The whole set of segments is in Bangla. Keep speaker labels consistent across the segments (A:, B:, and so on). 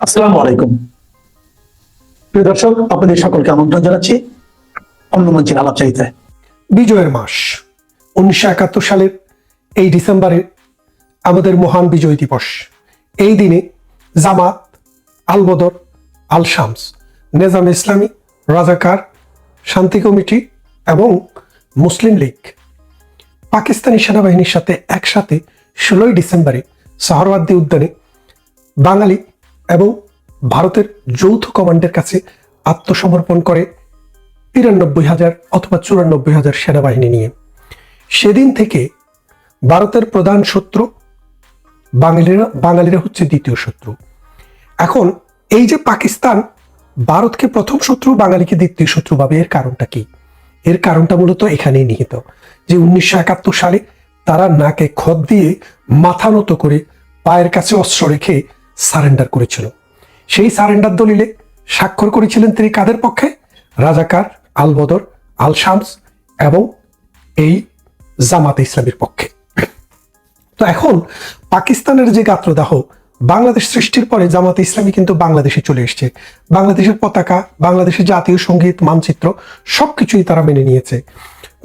A: আসসালামু আলাইকুম। প্রিয় দর্শক, আপনাদের সকলকে আমন্ত্রণ জানাচ্ছি অন্য মঞ্চের আলাপচারিতায়।
B: বিজয়ের মাস, উনিশশো একাত্তর সালের এই ডিসেম্বরে আমাদের মহান বিজয় দিবস। এই দিনে জামাত আল বদর আল শামস নেজাম ইসলামী, রাজাকার, শান্তি কমিটি এবং মুসলিম লীগ পাকিস্তানি সেনাবাহিনীর সাথে একসাথে ষোলোই ডিসেম্বরে সাহরওয়ার্দী উদ্যানে বাঙালি এবং ভারতের যৌথ কমান্ডের কাছে আত্মসমর্পণ করে তিরানব্বই হাজার অথবা চুরানব্বই হাজার সেনাবাহিনী নিয়ে। সেদিন থেকে ভারতের প্রধান শত্রু, বাঙালিরা বাঙালিরা হচ্ছে দ্বিতীয় শত্রু। এখন এই যে পাকিস্তান, ভারতকে প্রথম শত্রু, বাঙালিকে দ্বিতীয় শত্রু ভাবে, এর কারণটা কি? এর কারণটা মূলত এখানেই নিহিত, যে উনিশশো একাত্তর সালে তারা নাকে খদ দিয়ে মাথা নত করে পায়ের কাছে অস্ত্র রেখে সারেন্ডার করেছিল। সেই সারেন্ডার দলিলে স্বাক্ষর করেছিলেন তিনি কাদের পক্ষে? রাজাকার আল বদর আল শামস এবং এই জামাতে ইসলামের পক্ষে। তো এখন পাকিস্তানের যে গাত্রদাহ, বাংলাদেশ সৃষ্টির পরে জামাতে ইসলামী কিন্তু বাংলাদেশে চলে এসছে। বাংলাদেশের পতাকা বাংলাদেশের জাতীয় সংগীত, মানচিত্র সবকিছুই তারা মেনে নিয়েছে।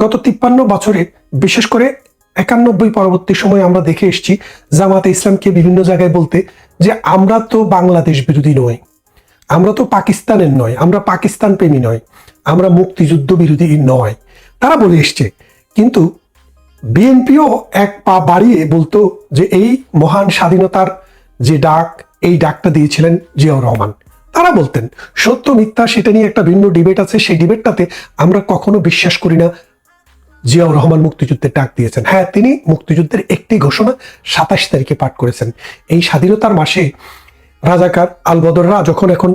B: গত তিপ্পান্ন বছরে, বিশেষ করে একানব্বই পরবর্তী সময় আমরা দেখে এসেছি জামাতে ইসলামকে বিভিন্ন জায়গায় বলতে যে আমরা তো বাংলাদেশ বিরোধী নয় আমরা তো পাকিস্তানের নয় আমরা পাকিস্তান প্রেমী নয় আমরা মুক্তিযুদ্ধ বিরোধী নয় তারা বলে এসছে, কিন্তু বিএনপিও এক পা বাড়িয়ে বলতো যে এই মহান স্বাধীনতার যে ডাক, এই ডাকটা দিয়েছিলেন জিয়াউর রহমান। তারা বলতেন, সত্য মিথ্যা সেটা নিয়ে একটা ভিন্ন ডিবেট আছে, সেই ডিবেটটাতে আমরা কখনো বিশ্বাস করি না জিয়াউর রহমান মুক্তিযুদ্ধের ডাক দিয়েছেন। হ্যাঁ তিনি মুক্তিযুদ্ধের একটি ঘোষণা সাতাশ তারিখে পাঠ করেছেন। এই স্বাধীনতার মাসে রাজাকার আলবদররা যখন এখন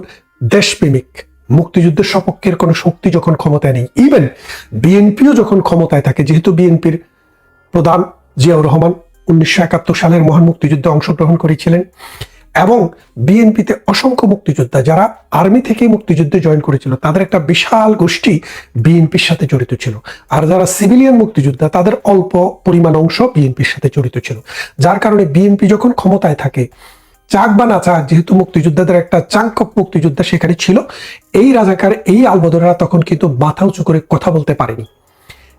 B: দেশপ্রেমিক, মুক্তিযুদ্ধের সপক্ষের কোনো শক্তি যখন ক্ষমতায় নেই ইভেন বিএনপিও যখন ক্ষমতায় থাকে, যেহেতু বিএনপির প্রধান জিয়াউর রহমান উনিশশো একাত্তর সালের মহান মুক্তিযুদ্ধে অংশগ্রহণ করেছিলেন এবং বিএনপিতে অসংখ্য মুক্তিযোদ্ধা, যারা আর্মি থেকেই মুক্তিযুদ্ধে জয়েন করেছিল, তাদের একটা বিশাল গোষ্ঠী বিএনপির সাথে জড়িত ছিল। আর যারা সিভিলিয়ান মুক্তিযোদ্ধা, তাদের অল্প পরিমাণ অংশ বিএনপির সাথে জড়িত ছিল। যার কারণে বিএনপি যখন ক্ষমতায় থাকে, চাক বা না চাক, যেহেতু মুক্তিযোদ্ধাদের একটা চাঙ্কক মুক্তিযোদ্ধা সেখানে ছিল, এই রাজাকার, এই আলবদরা তখন কিন্তু মাথা উঁচু করে কথা বলতে পারেনি।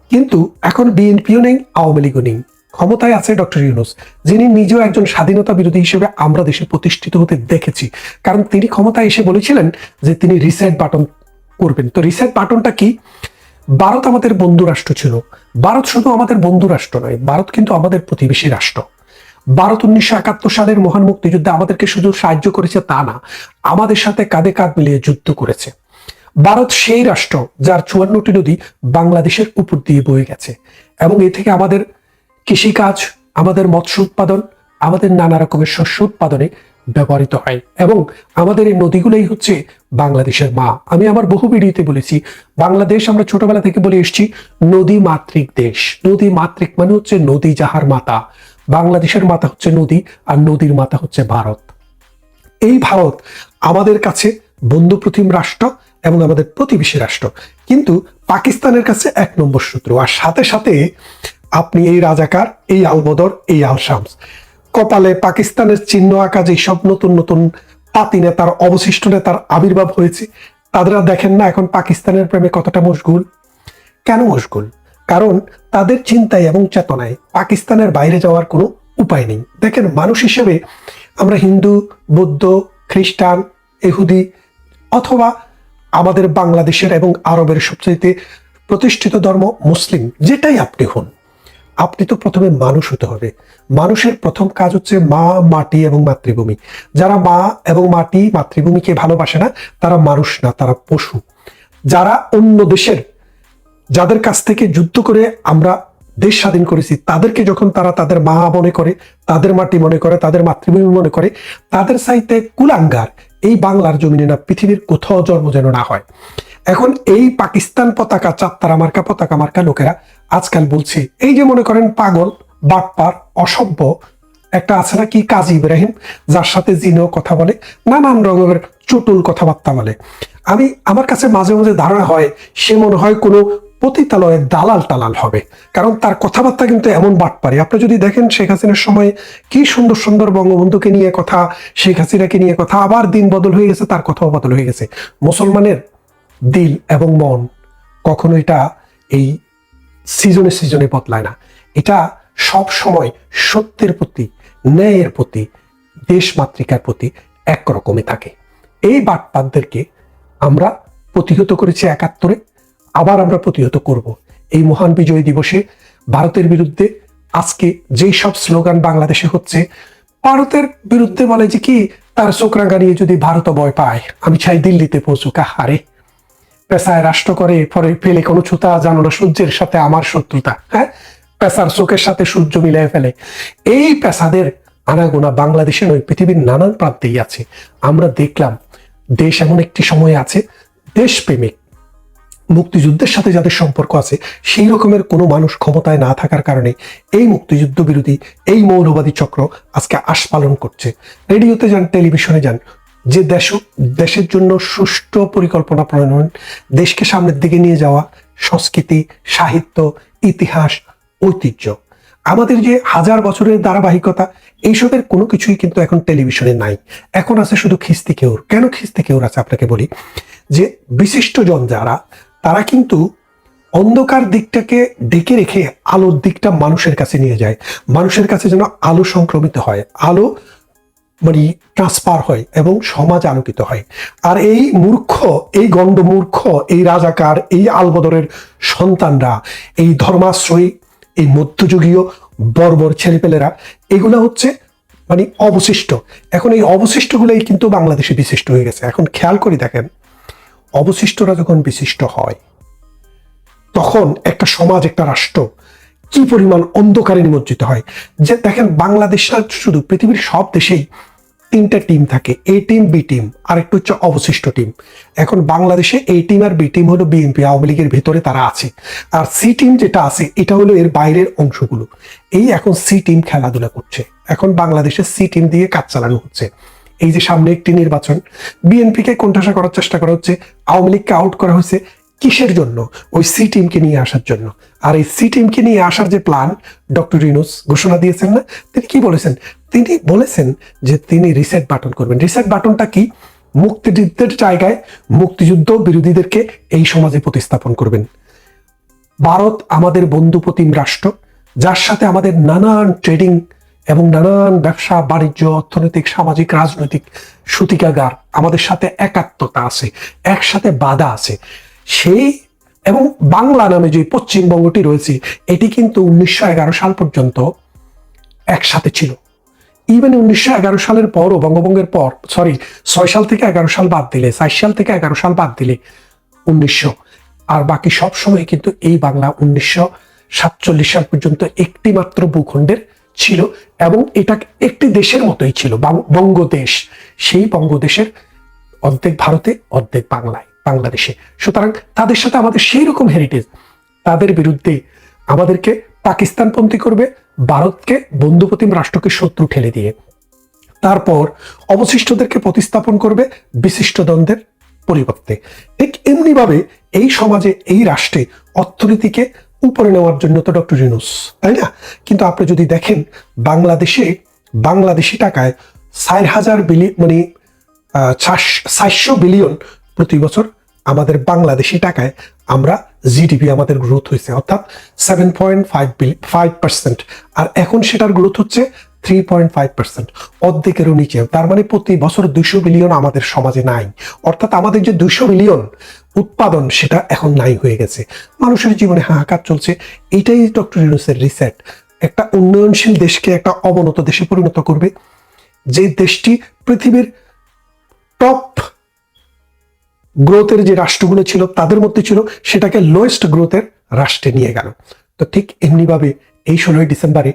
B: কিন্তু এখন বিএনপিও নেই, আওয়ামী লীগও নেই। ক্ষমতায় আছে ডক্টর ইউনুস, যিনি নিজেও একজন স্বাধীনতা বিরোধী হিসেবে আমরা দেশে প্রতিষ্ঠিত হতে দেখেছি। কারণ তিনি ক্ষমতায় এসে বলেছিলেন যে তিনি রিসেট বাটন করবেন। তো রিসেট বাটনটা কি? ভারত আমাদের বন্ধু রাষ্ট্র ছিল। ভারত শুধু আমাদের বন্ধু রাষ্ট্র নয়, ভারত কিন্তু আমাদের প্রতিবেশী রাষ্ট্র। ভারত উনিশশো একাত্তর সালের মহান মুক্তিযুদ্ধে আমাদেরকে শুধু সাহায্য করেছে তা না, আমাদের সাথে কাঁধে কাঁধ মিলিয়ে যুদ্ধ করেছে। ভারত সেই রাষ্ট্র যার চুয়ান্নটি নদী বাংলাদেশের উপর দিয়ে বয়ে গেছে এবং এ থেকে আমাদের কৃষিকাজ, আমাদের মৎস্য উৎপাদন, আমাদের নানা রকমের শস্য উৎপাদনে ব্যবহৃত হয় এবং আমাদের এই নদীগুলোই হচ্ছে বাংলাদেশের মা। আমি আমার বহু ভিডিওতে বলেছি, বাংলাদেশ আমরা ছোটবেলা থেকে বলে এসেছি নদী মাতৃক দেশ। নদী মাতৃক মানে হচ্ছে নদী যাহার মাতা। বাংলাদেশের মাতা হচ্ছে নদী আর নদীর মাতা হচ্ছে ভারত। এই ভারত আমাদের কাছে বন্ধু প্রতিম রাষ্ট্র এবং আমাদের প্রতিবেশী রাষ্ট্র। কিন্তু পাকিস্তানের কাছে এক নম্বর শত্রু। আর সাথে সাথে আপনি এই রাজাকার, এই আলবদর এই আল শামস। কপালে পাকিস্তানের চিহ্ন আঁকা যে সব নতুন নতুন পাতি নেতার, অবশিষ্ট নেতার আবির্ভাব হয়েছে, তাদের দেখেন না এখন পাকিস্তানের প্রেমে কতটা মশগুল। কেন মশগুল? কারণ তাদের চিন্তায় এবং চেতনায় পাকিস্তানের বাইরে যাওয়ার কোনো উপায় নেই। দেখেন মানুষ হিসেবে আমরা হিন্দু, বৌদ্ধ, খ্রিস্টান এহুদি অথবা আমাদের বাংলাদেশের এবং আরবের সবচেয়ে প্রতিষ্ঠিত ধর্ম মুসলিম, যেটাই আপনি হন। আপনি তো প্রথমে মানুষ হতে হবে। মানুষের প্রথম কাজ হচ্ছে মা, মাটি এবং মাতৃভূমি। যারা মা এবং মাটি, মাতৃভূমিকে ভালোবাসে না, তারা মানুষ না, তারা পশু। যারা অন্য দেশের, যাদের কাছ থেকে যুদ্ধ করে আমরা দেশ স্বাধীন করেছি, তাদেরকে যখন তারা তাদের মা মনে করে, তাদের মাটি মনে করে, তাদের মাতৃভূমি মনে করে, তাদের সাইতে কুলাঙ্গার এই বাংলার জমিনে না, পৃথিবীর কোথাও জন্ম যেন না হয়। এখন এই পাকিস্তান পতাকা চাত্তারা মার্কা পতাকা, মার্কা লোকেরা আজকাল বলছি, এই যে মনে করেন পাগল বাটপার অসভ্য, একটা আছে না কি, কাজী ইব্রাহিম, যার সাথে জিনেও কথা বলে, নানান রকমের চটুল কথাবার্তা বলে। আমি, আমার কাছে মাঝে মাঝে ধারণা হয়, সে মনে হয় কোনো পতিতালয়ের দালাল টালাল হবে। কারণ তার কথাবার্তা কিন্তু এমন বাট পারে আপনি যদি দেখেন শেখ হাসিনার সময় কি সুন্দর সুন্দর বঙ্গবন্ধুকে নিয়ে কথা, শেখ হাসিনাকে নিয়ে কথা, আবার দিন বদল হয়ে গেছে, তার কথাও বদল হয়ে গেছে। মুসলমানের দিল এবং মন কখনো এটা এই সিজনে সিজনে বদলায় না। এটা সব সময় সত্যের প্রতি, ন্যায়ের প্রতি দেশ মাতৃকার প্রতি একরকমই থাকে। এই বাটপাতদেরকে আমরা প্রতিহত করেছি একাত্তরে, আবার আমরা প্রতিহত করব। এই মহান বিজয় দিবসে ভারতের বিরুদ্ধে আজকে যেই সব স্লোগান বাংলাদেশে হচ্ছে, ভারতের বিরুদ্ধে বলে যে কি, তার চোখরাঙ্গা নিয়ে যদি ভারত ভয় পায়, আমি চাই দিল্লিতে পৌঁছুক। হারে পেশায় রাষ্ট্র করে পরে ফেলে কোনো ছুতা জানো না সূর্যের সাথে আমার শত্রুতা হ্যাঁ? পেশার চোখের সাথে সূর্য মিলিয়ে ফেলে। এই পেশাদের আনাগোনা বাংলাদেশে নয় পৃথিবীর নানান প্রান্তেই আছে। আমরা দেখলাম, দেশ এমন একটি সময় আছে, দেশপ্রেমিক, মুক্তিযুদ্ধের সাথে যাদের সম্পর্ক আছে, সেই রকমের কোনো মানুষ ক্ষমতায় না থাকার কারণে এই মুক্তিযুদ্ধ বিরোধী এই মৌলবাদী চক্র আজকে আস্পালন করছে। রেডিওতে যান, টেলিভিশনে যান যে দেশ, দেশের জন্য সুষ্ঠু পরিকল্পনা প্রণয়ন, দেশকে সামনের দিকে নিয়ে যাওয়া, সংস্কৃতি, সাহিত্য, ইতিহাস, ঐতিহ্য। আমাদের যে হাজার বছরের ধারাবাহিকতা, এইসবের কোনো কিছুই কিন্তু এখন টেলিভিশনে নাই। এখন আছে শুধু খিস্তি কেউর কেন খিস্তি কেউর আছে আপনাকে বলি? যে বিশিষ্টজন যারা, তারা কিন্তু অন্ধকার দিকটাকে ডেকে রেখে আলোর দিকটা মানুষের কাছে নিয়ে যায়। মানুষের কাছে যেন আলো সংক্রমিত হয়। আলো মানে ট্রান্সফার হয় এবং সমাজ আলোকিত হয়। আর এই মূর্খ, এই গণ্ড মূর্খ এই রাজাকার, এই আলবদরের সন্তানরা, এই ধর্মাশ্রয়ী, এই মধ্যযুগীয় বর্বর ছেলেপেলেরা, এগুলো হচ্ছে মানে অবশিষ্ট। এখন এই অবশিষ্টগুলোই কিন্তু বাংলাদেশে বিশিষ্ট হয়ে গেছে। এখন খেয়াল করে দেখেন, অবশিষ্টরা যখন বিশিষ্ট হয়, তখন একটা সমাজ, একটা রাষ্ট্র কি পরিমাণ অন্ধকারে নিমজ্জিত হয়? যে দেখেন, বাংলাদেশ শুধু পৃথিবীর সব দেশেই তিনটা টিম থাকে এ টিম বি টিম আর একটু হচ্ছে অবশিষ্ট টিম এখন বাংলাদেশে এ টিম আর বি টিম হলো বিএনপি আওয়ামী লীগের ভিতরে তারা আছে। আর সি টিম যেটা আছে, এটা হলো এর বাইরের অংশগুলো। এই এখন সি টিম খেলাধুলা করছে। এখন বাংলাদেশে সি টিম দিয়ে কাজ চালানো হচ্ছে। এই যে সামনে একটি নির্বাচন বিএনপি বিএনপিকে কোণঠাসা করার চেষ্টা করা হচ্ছে, আওয়ামী লীগকে আউট করা হয়েছে কিসের জন্য? ওই সি টিমকে নিয়ে আসার জন্য। আর এই সি টিমকে নিয়ে আসার যে প্ল্যান ডক্টর রিনুস ঘোষণা দিয়েছেন না? তিনি কি বলেছেন? তিনি বলেছেন যে তিনি রিসেট বাটন করবেন। রিসেট বাটনটা কি? মুক্তিযুদ্ধের জায়গায় মুক্তিযুদ্ধ বিরোধীদেরকে এই সমাজে প্রতিস্থাপন করবেন। ভারত আমাদের বন্ধুপ্রতিম রাষ্ট্র, যার সাথে আমাদের নানান ট্রেডিং এবং নানান ব্যবসা, বাণিজ্য, অর্থনৈতিক, সামাজিক, রাজনৈতিক সূতিকাগার আমাদের সাথে একাত্মতা আছে, একসাথে বাধা আছে। সেই এবং বাংলা নামে যে পশ্চিমবঙ্গটি রয়েছে, এটি কিন্তু উনিশশো এগারো সাল পর্যন্ত একসাথে ছিল। ইভেন উনিশশো এগারো সালের পরও, বঙ্গভঙ্গের পর সরি ছয় সাল থেকে এগারো সাল বাদ দিলে, চার সাল থেকে এগারো সাল বাদ দিলে উনিশশো। আর বাকি সব সময় কিন্তু এই বাংলা উনিশশো সাতচল্লিশ সাল পর্যন্ত একটি মাত্র ভূখণ্ডের ছিল এবং এটা একটি দেশের মতোই ছিল বঙ্গদেশ। সেই বঙ্গদেশের অর্ধেক ভারতে, অর্ধেক বাংলায়, বাংলাদেশে। সুতরাং তাদের সাথে আমাদের সেই রকম হেরিটেজ তাদের বিরুদ্ধে আমাদেরকে পাকিস্তানপন্থী করবে ভারতকে বন্ধুপ্রতিম রাষ্ট্রকে শত্রু ঠেলে দিয়ে। তারপর অবশিষ্টদেরকে প্রতিস্থাপন করবে বিশিষ্ট দ্বন্দ্বের পরিবর্তে। ঠিক এমনিভাবে এই সমাজে, এই রাষ্ট্রে অর্থনীতিকে উপরে নেওয়ার জন্য তো ডক্টর ইউনুস, তাই না? কিন্তু আপনি যদি দেখেন, বাংলাদেশে, বাংলাদেশি টাকায় চার হাজার বিলি মানে চারশো বিলিয়ন প্রতি বছর আমাদের বাংলাদেশি টাকায় আমরা জিডিপি আমাদের গ্রোথ হয়েছে, অর্থাৎ seven point five five percent আর এখন সেটার গ্রোথ হচ্ছে থ্রি পয়েন্ট ফাইভ পার্সেন্ট অর্ধেকেরও নিচে। তার মানে প্রতি বছর দুইশো বিলিয়ন আমাদের সমাজে নাই। অর্থাৎ আমাদের যে দুইশো বিলিয়ন উৎপাদন, সেটা এখন নাই হয়ে গেছে। মানুষের জীবনে হাহাকার চলছে। এটাই ডক্টর ইউনুসের রিসেট একটা উন্নয়নশীল দেশকে একটা অবনত দেশে পরিণত করবে। যে দেশটি পৃথিবীর গ্রোথের যে রাষ্ট্রগুলো ছিল, তাদের মধ্যে ছিল, সেটাকে লোয়েস্ট গ্রোথের রাষ্ট্রে নিয়ে গেল। তো ঠিক এমনিভাবে এই ষোলোই ডিসেম্বরে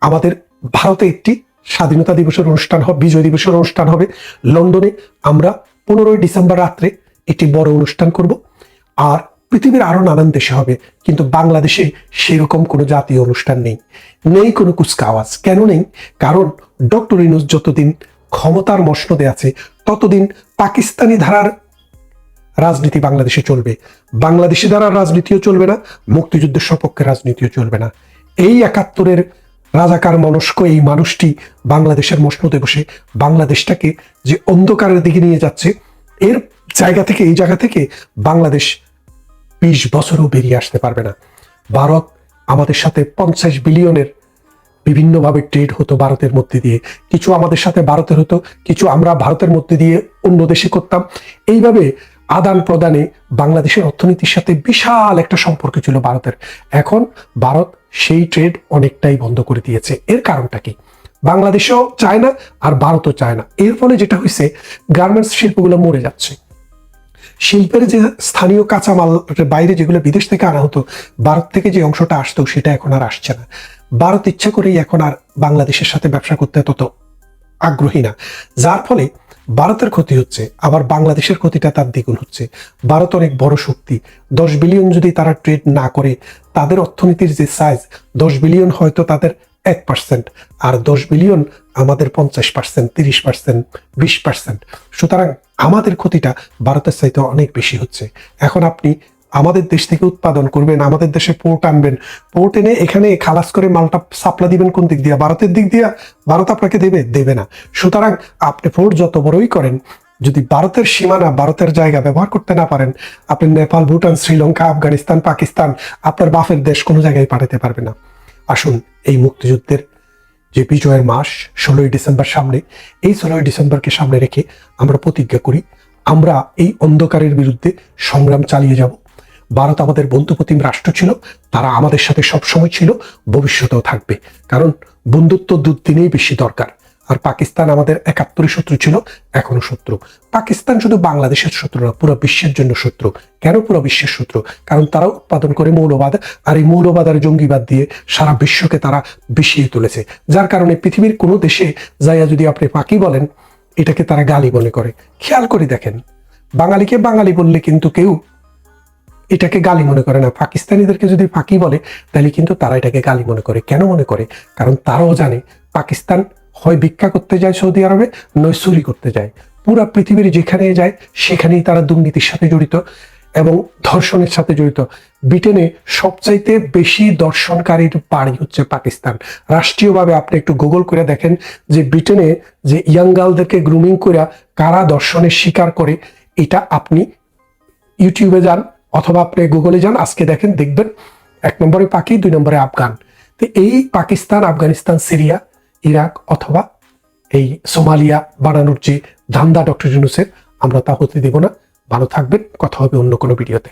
B: আমাদের ভারতে একটি স্বাধীনতা দিবসের অনুষ্ঠান হবে, বিজয় দিবসের অনুষ্ঠান হবে। লন্ডনে আমরা পনেরোই ডিসেম্বর রাত্রে একটি বড় অনুষ্ঠান করব। আর পৃথিবীর আরও নানান দেশে হবে, কিন্তু বাংলাদেশে সেরকম কোনো জাতীয় অনুষ্ঠান নেই। নেই কোনো কুচকাওয়াজ। কেন নেই? কারণ ডক্টর ইনুস যতদিন ক্ষমতার মসনদে আছে, ততদিন পাকিস্তানি ধারার রাজনীতি বাংলাদেশে চলবে। বাংলাদেশি দ্বারা রাজনীতিও চলবে না, মুক্তিযুদ্ধের সপক্ষে রাজনীতিও চলবে না। এই একাত্তরের রাজাকার মনস্ক এই মানুষটি বাংলাদেশের মসনদে বসে বাংলাদেশটাকে যে অন্ধকারের দিকে নিয়ে যাচ্ছে, এর জায়গা থেকে, এই জায়গা থেকে বাংলাদেশ বিশ বছরও বেরিয়ে আসতে পারবে না। ভারত আমাদের সাথে পঞ্চাশ বিলিয়নের বিভিন্নভাবে ট্রেড হতো ভারতের মধ্যে দিয়ে। কিছু আমাদের সাথে ভারতের হতো, কিছু আমরা ভারতের মধ্যে দিয়ে অন্য দেশে করতাম। এইভাবে আদান প্রদানে বাংলাদেশের অর্থনীতির সাথে বিশাল একটা সম্পর্ক ছিল ভারতের। এখন ভারত সেই ট্রেড অনেকটাই বন্ধ করে দিয়েছে। এর কারণটা কি? বাংলাদেশও চায় না আর ভারতও চায় না। এর ফলে যেটা হয়েছে গার্মেন্টস শিল্পগুলো মরে যাচ্ছে। শিল্পের যে স্থানীয় কাঁচামাল বাইরে যেগুলো বিদেশ থেকে আনা হতো, ভারত থেকে যে অংশটা আসতো সেটা এখন আর আসছে না। ভারত ইচ্ছা করেই এখন আর বাংলাদেশের সাথে ব্যবসা করতে তত আগ্রহী না। যার ফলে ভারতের ক্ষতি হচ্ছে, আবার বাংলাদেশের ক্ষতিটা তার দ্বিগুণ হচ্ছে। ভারত অনেক বড় শক্তি। দশ বিলিয়ন যদি তারা ট্রেড না করে, তাদের অর্থনীতির যে সাইজ দশ বিলিয়ন হয়তো তাদের এক পার্সেন্ট আর দশ বিলিয়ন আমাদের পঞ্চাশ পার্সেন্ট তিরিশ পার্সেন্ট বিশ পার্সেন্ট সুতরাং আমাদের ক্ষতিটা ভারতের চাইতে অনেক বেশি হচ্ছে। এখন আপনি আমাদের দেশ থেকে উৎপাদন করবেন, আমাদের দেশে পোর্ট আনবেন। পোর্ট এনে এখানে খালাস করে মালটা সাপ্লাই দিবেন কোন দিক দিয়ে? ভারতের দিক দিয়ে ভারত আপনাকে দেবে? দেবে না। সুতরাং আপনি পোর্ট যত বড়ই করেন, যদি ভারতের সীমানা, ভারতের জায়গা ব্যবহার করতে না পারেন, আপনি নেপাল, ভুটান, শ্রীলঙ্কা, আফগানিস্তান, পাকিস্তান, আপনার বাফের দেশ কোনো জায়গায় পাঠাতে পারবে না। আসুন এই মুক্তিযুদ্ধের যে বিজয়ের মাস, ষোলোই ডিসেম্বর সামনে, এই ষোলোই ডিসেম্বরকে সামনে রেখে আমরা প্রতিজ্ঞা করি, আমরা এই অন্ধকারের বিরুদ্ধে সংগ্রাম চালিয়ে যাব। ভারত আমাদের বন্ধুপ্রতিম রাষ্ট্র ছিল, তারা আমাদের সাথে সবসময় ছিল, ভবিষ্যতেও থাকবে। কারণ বন্ধুত্ব দুদিনেই বেশি দরকার। আর পাকিস্তান আমাদের একাত্তরে শত্রু ছিল, এখনও শত্রু। পাকিস্তান শুধু বাংলাদেশের শত্রু না, পুরো বিশ্বের জন্য শত্রু। কেন পুরো বিশ্বের শত্রু? কারণ তারা উৎপাদন করে মৌলবাদ, আর এই মৌলবাদ আর জঙ্গিবাদ দিয়ে সারা বিশ্বকে তারা বিষিয়ে তুলেছে। যার কারণে পৃথিবীর কোনো দেশে যাইয়া যদি আপনি পাকি বলেন, এটাকে তারা গালি মনে করে। খেয়াল করে দেখেন, বাঙালিকে বাঙালি বললে কিন্তু কেউ এটাকে গালি মনে করে না। পাকিস্তানিদেরকে যদি ফাঁকি বলে, তাহলে কিন্তু তারা এটাকে গালি মনে করে। কেন মনে করে? কারণ তারাও জানে, পাকিস্তান হয় ভিক্ষা করতে যায় সৌদি আরবে, নয় চুরি করতে যায়। পুরা পৃথিবীর যেখানে যায়, সেখানেই তারা দুর্নীতির সাথে জড়িত এবং ধর্ষণের সাথে জড়িত। ব্রিটেনে সবচাইতে বেশি দর্শনকারীর বাড়ি হচ্ছে পাকিস্তান। রাষ্ট্রীয়ভাবে আপনি একটু গুগল করে দেখেন যে ব্রিটেনে যে ইয়াং গার্লদেরকে গ্রুমিং করে কারা দর্শনের শিকার করে, এটা আপনি ইউটিউবে যান অথবা আপনি গুগলে যান, আজকে দেখেন, দেখবেন, এক নম্বরে পাকি দুই নম্বরে আফগান। তো এই পাকিস্তান, আফগানিস্তান, সিরিয়া, ইরাক অথবা এই সোমালিয়া বানানোর যে ধান্দা ডক্টর জুনুসের আমরা তা হতে দেব না। ভালো থাকবেন, কথা হবে অন্য কোনো ভিডিওতে।